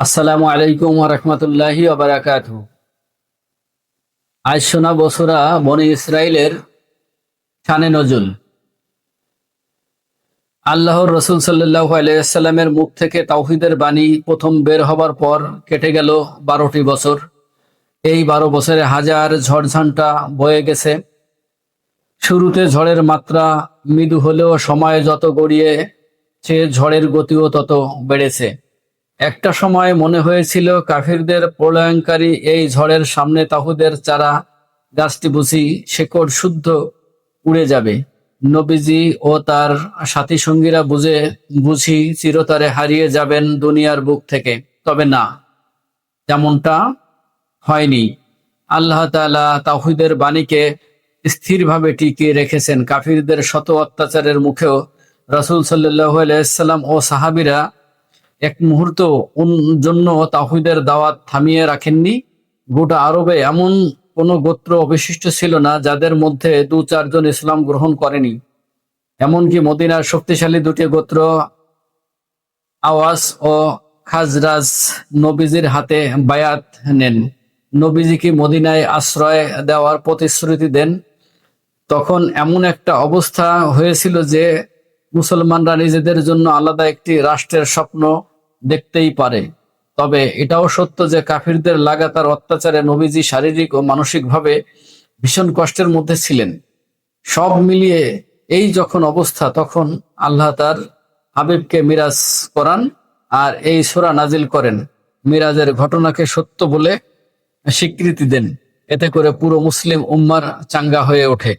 আসসালামু আলাইকুম রহমতুল্লাহি আবরাকাত আজ শোনা বছরা বনি ইসরায়েলের শানে নজুল। আল্লাহর রসুল সাল্লাহ আলাইসাল্লামের মুখ থেকে তাওহিদের বাণী প্রথম বের হবার পর কেটে গেল বারোটি বছর। এই বারো বছরে হাজার ঝড়ঝান্টা বয়ে গেছে। শুরুতে ঝড়ের মাত্রা মৃদু হলেও সময় যত গড়িয়ে সে ঝড়ের গতিও তত বেড়েছে। একটা সময় মনে হয়েছিল কাফিরদের প্রলয়ঙ্কারী এই ঝড়ের সামনে তাহুদের চারা গাছটি বুঝি শেকড় শুদ্ধ উড়ে যাবে। নবীজি ও তার সাথী সঙ্গীরা বুঝে, বুঝি চিরতরে হারিয়ে যাবেন দুনিয়ার বুক থেকে। তবে না, তেমনটা হয়নি। আল্লাহ তালা তাহিদের বাণীকে স্থিরভাবে টিকিয়ে রেখেছেন। কাফিরদের শত অত্যাচারের মুখেও রাসূল সাল্লাল্লাহু আলাইহি সাল্লাম ও সাহাবীরা এক মুহূর্ত জন্য তাহিদের দাওয়াত থামিয়ে রাখেননি। গোটা আরবে এমন কোনো গোত্র অবশিষ্ট ছিল না, যাদের মধ্যে দু চারজন ইসলাম গ্রহণ করেনি। এমনকি মদিনার শক্তিশালী দুটি গোত্র, আওয়াস ও খাজরাজ, নবীজির হাতে বায়াত নেন। নবীজিকে মদিনায় আশ্রয় দেওয়ার প্রতিশ্রুতি দেন? তখন এমন একটা অবস্থা হয়েছিল যে, মুসলমানরা নিজেদের জন্য আলাদা একটি রাষ্ট্রের স্বপ্ন দেখতেই পারে। তবে এটাও সত্য যে কাফিরদের লাগাতার অত্যাচারে নবীজি শারীরিক ও মানসিকভাবে ভীষণ কষ্টের মধ্যে ছিলেন। সব মিলিয়ে এই যখন অবস্থা, তখন আল্লাহ তার হাবিবকে মিরাজ করান আর এই সোরা নাজিল করেন। মিরাজের ঘটনাকে সত্য বলে স্বীকৃতি দেন। এতে করে পুরো মুসলিম উম্মার চাঙ্গা হয়ে ওঠে।